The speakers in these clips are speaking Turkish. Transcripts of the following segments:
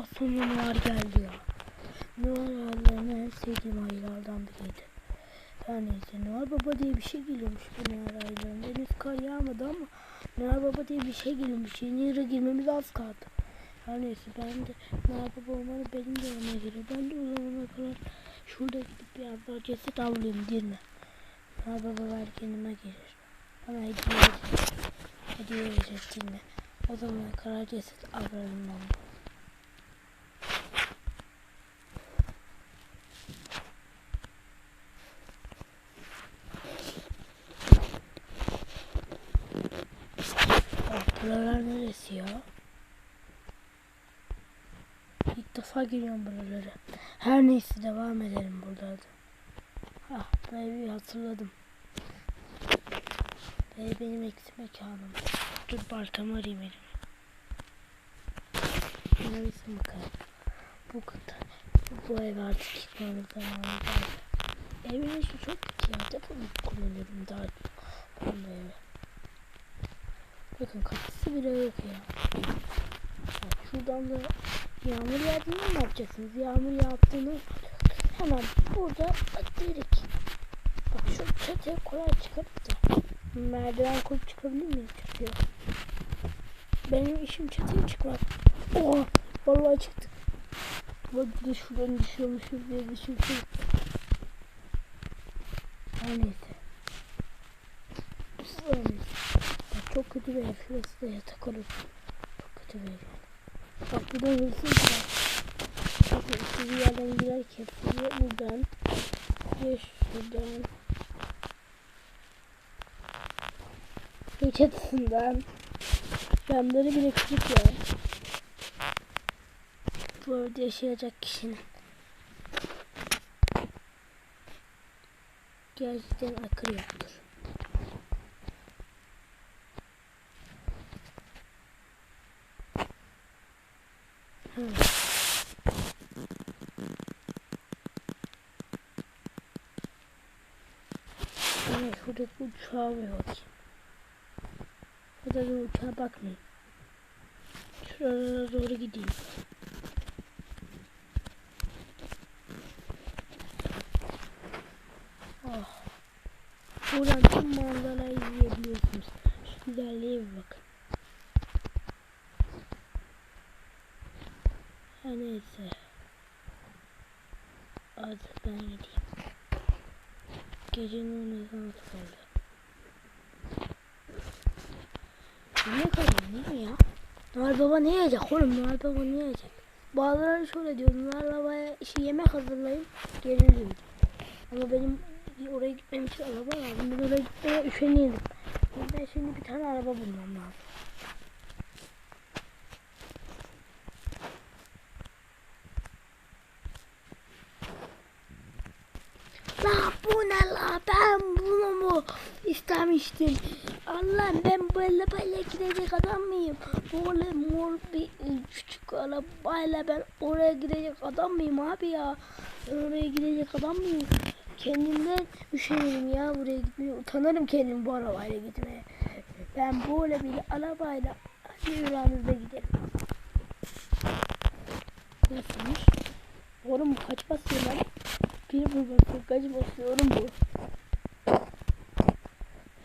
Ah sonunda Noel geldi ya. Noel Allah'ın en sevdiğim aylardan biriydi. Her neyse Noel Baba diye bir şey geliyormuş bu Noel aylarında. Henüz kar yağmadı ama Noel Baba diye bir şey geliyormuş. Yeni yıla girmemiz az kaldı. Her neyse ben de Noel Baba umarım benim de yanıma gelir. Ben de o zamana kadar şurada gidip biraz daha ceset avlayayım değil mi? Noel Baba belki yanıma gelir. Bana hediye verecek. Hediye mi? O zamana kadar ceset avlarım ben. Bak buralar neresi ya? İlk defa geliyorum buralara. Her neyse devam edelim buralarda. Ah burayı hatırladım. Burayı benim eksi mekanım. Dur Bartam'ı arayayım elim. Neresi bakalım. Bu kadar. Bu ev artık gitmemiz zamanı geldi. Evin içi çok kötü ya. Depomu kullanıyorum daha. Ben bu eve. Bakın kapısı bile yok ya. Bak şuradan da yağmur yağdığında ne yapacaksınız? Yağmur yağdığını hemen burada direkt bak şu çatıya kolay çıkarıp da merdiven koyup çıkabilir miyim çatıya? Benim işim çatıya çıkmak. Oha vallahi çıktık. Bak bir de şuradan düşüyormuşuz diye düşünüyorum. Her neyse. Bak çok kötü bir ev. Şurası da yatak orası. Çok kötü bir ev. Bak buradan hırsız var. Bakın istediği yerden girerken ya buradan ya şuradan ya çatısından camları bile kırık ya. Bu evde yaşayacak kişinin. Gerçekten akıl yoktur. Yani şuradaki uçağa bir bakayım. Şurada bir uçağa bakmayayım. Şuralara doğru gideyim. Oh. Buradan tüm manzarayı izleyebiliyorsunuz. Şu güzelliğe bir bakın. Her neyse. Artık ben gideyim. Gecenin on ezanı kaldı. Niye kalıyor değil mi ya? Noel Baba ne yiyecek oğlum? Noel Baba ne yiyecek? Bazıları şöyle diyor. Noel Baba'ya işte yemek hazırlayın. Gelir. Ama benim oraya gitmem için araba lazım. Ben oraya gitmeye üşeniyorum. Ben şimdi bir tane araba bulmam lazım. La bu ne la ben bunu mu istemiştim. Allah'ım ben böyle böyle gidecek adam mıyım? Böyle mor bir küçük arabayla ben oraya gidecek adam mıyım abi ya? Ben oraya gidecek adam mıyım? Kendimden üşenirim ya buraya gitmeye. Utanırım kendim bu arabayla gitmeye. Ben böyle bir arabayla hadi yüreğimizde gidelim. Nasılmış? Oğlum kaç basıyor lan? Bir bu basıyor, kaç basıyorum bu.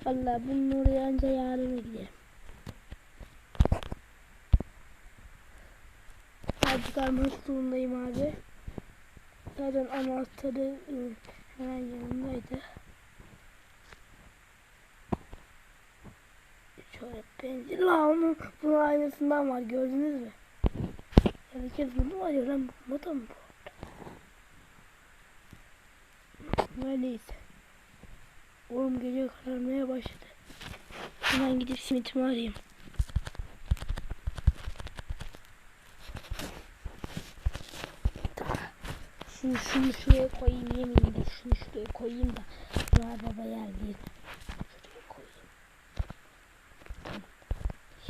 Valla bunun oraya anca yarına gidelim. Ben çıkarmak zorundayım abi. Zaten anahtarı ıı, hemen yanımdaydı. Şöyle benzin la onun bunun aynısından var gördünüz mü? Herkes bunu var ya lan bu da mı bu? Her neyse. Oğlum gece kararmaya başladı. Hemen gidip simitimi arayayım. Şunu, şunu şuraya koyayım yemeğini de şunu şuraya koyayım da Noel Baba yer değil. Şuraya koyayım.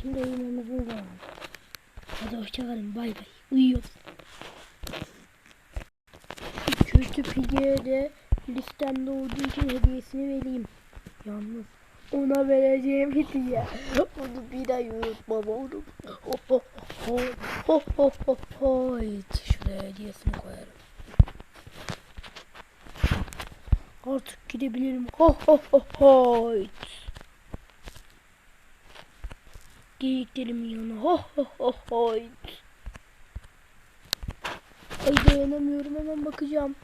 Şimdi uyumamızın zamanı. Hadi hoşçakalın bay bay. Uyuyoruz. Kötü pigeye de listemde olduğu için hediyesini vereyim. Yalnız ona vereceğim hediye. Onu bir ay unutmam oğlum. Oh, oh. Ho ho ho ho ho. Şuraya hediyesini koyarım. Artık gidebilirim. Ho ho ho ho. Geyiklerimin yanına. Ho ho ho ho. Ay dayanamıyorum hemen bakacağım.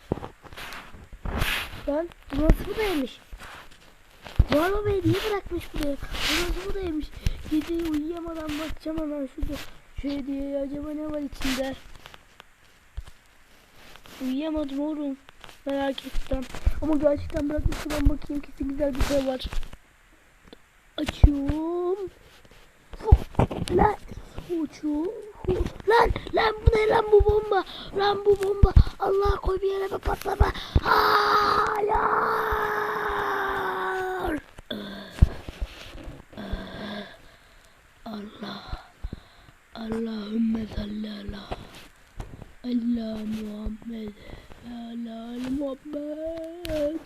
Lan burası mı değilmiş? Var baba hediye bırakmış buraya. Mı değilmiş? Gece uyuyamadan bakacağım hemen şurada. Şu hediyeye acaba ne var içinde? Uyuyamadım oğlum. Merak ettim. Ama gerçekten bırakmış ben bakayım kesin güzel bir şey var. Açıyorum. Lan. Uçuyor. Lan lan bu ne lan bu bomba? Lan bu bomba. Allah koy bir yere mi patlama. Hayır. Allah. Allahümme salli ala. Allah Muhammed. Allah Muhammed.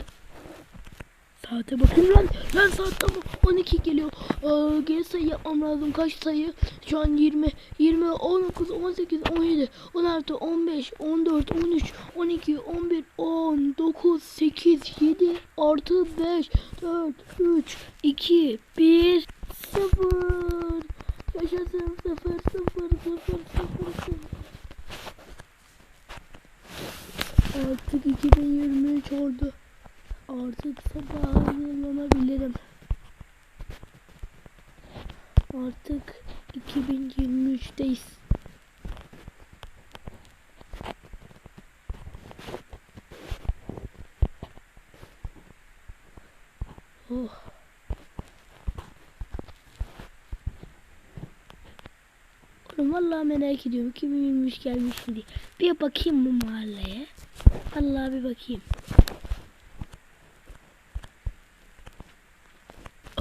Saate bakayım lan. Lan saat tamam. 12 geliyor. Ee, geri sayı yapmam lazım. Kaç sayı? Şu an 20, 20, 19, 18, 17, 16, 15, 14, 13, 12, 11, 10, 9, 8, 7, artı 5, 4, 3, 2, 1, 0. Yaşasın 0, 0, 0, 0, 0. Artık 2023 oldu. Artık sabah hazırlanabilirim. Artık 2023'teyiz. Oh. Oğlum vallahi merak ediyorum 2023 gelmiş mi diye. Bir bakayım bu mahalleye. Vallahi bir bakayım.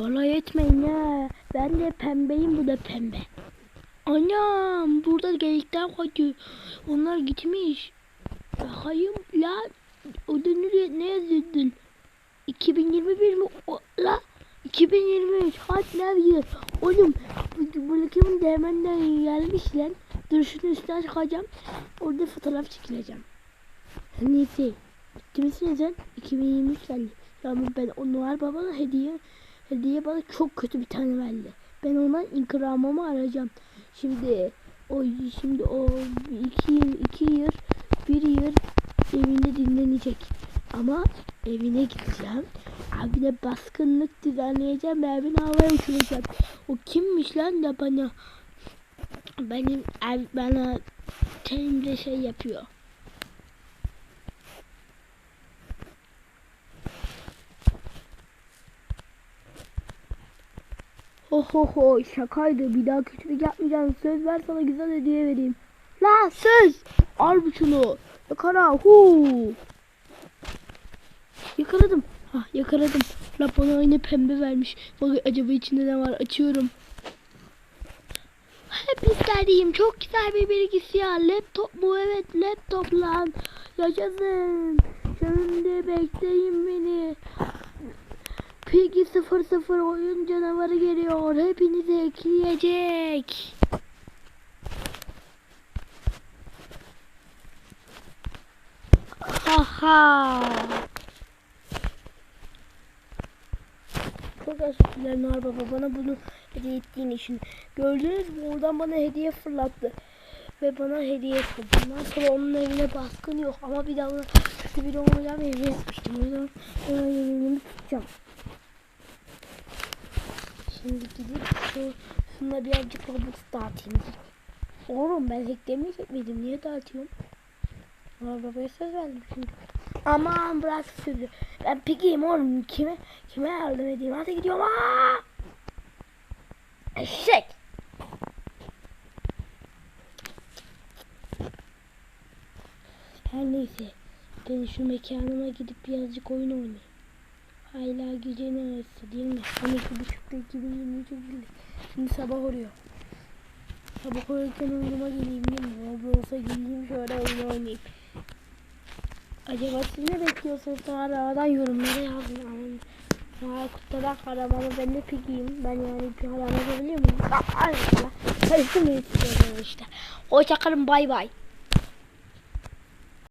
Alay etmeyin ya. Ben de pembeyim bu da pembe. Anam burada geyikler kaçıyor. Onlar gitmiş. Hayır la. O da ne, yazıyordun? 2021 mi? O, la. 2023 hot new year. Oğlum ülkemin değmenden gelmiş lan. Dur şunu üstüne çıkacağım. Orada fotoğraf çekileceğim. Neyse. Gitti misin sen? 2023 geldi. Ya ben o Noel Baba'na hediye hediye bana çok kötü bir tane verdi. Ben ondan ikramımı arayacağım. Şimdi o şimdi o iki yıl iki yıl bir yıl evinde dinlenecek. Ama evine gideceğim. Abine baskınlık düzenleyeceğim ve evini havaya uçuracağım. O kimmiş lan da bana benim ev bana tenimde şey yapıyor. Ho ho ho şakaydı bir daha kötülük yapmayacağım söz ver sana güzel hediye vereyim. La söz al şunu yakala hu. Yakaladım. Ha yakaladım. La bana aynı pembe vermiş. Bak acaba içinde ne var açıyorum. Hep istediğim çok güzel bir bilgisayar. Laptop mu? Evet laptop lan. Yaşasın. Şimdi bekleyin beni. Piggy 00 oyun canavarı geliyor. Hepinizi ekleyecek. Ha ha. Çok teşekkürler Nar Baba bana bunu hediye ettiğin için. Gördünüz mü oradan bana hediye fırlattı. Ve bana hediye etti. Bundan sonra onun evine baskın yok. Ama bir daha ona kötü biri olmayacağım evine etmiştim. O yüzden ona yeminimi tutacağım. Şimdi gidip şu, şuna birazcık Robux dağıtayım. Oğlum ben hacklemeyecek miydim? Niye dağıtıyorum? Nar Baba'ya söz verdim çünkü. Aman bırak sözü. Ben pigiyim oğlum. Kime kime yardım edeyim? Hadi gidiyorum. Aa! Eşek. Her neyse. Ben şu mekanıma gidip birazcık oyun oynayayım. Hala gecenin arası değil mi? 12.30'da 2023 girdik. Şimdi sabah oluyor. Sabah olurken uyuma geleyim değil mi? Roblox'a gireyim şöyle oyun oynayayım. Acaba siz ne bekliyorsunuz? Aradan yorumlara yazın. Yani, ya kutladan haram ama ben de pigiyim. Ben yani bir haram yapabiliyor muyum? Mi istiyorum işte. Hoşçakalın bay bay.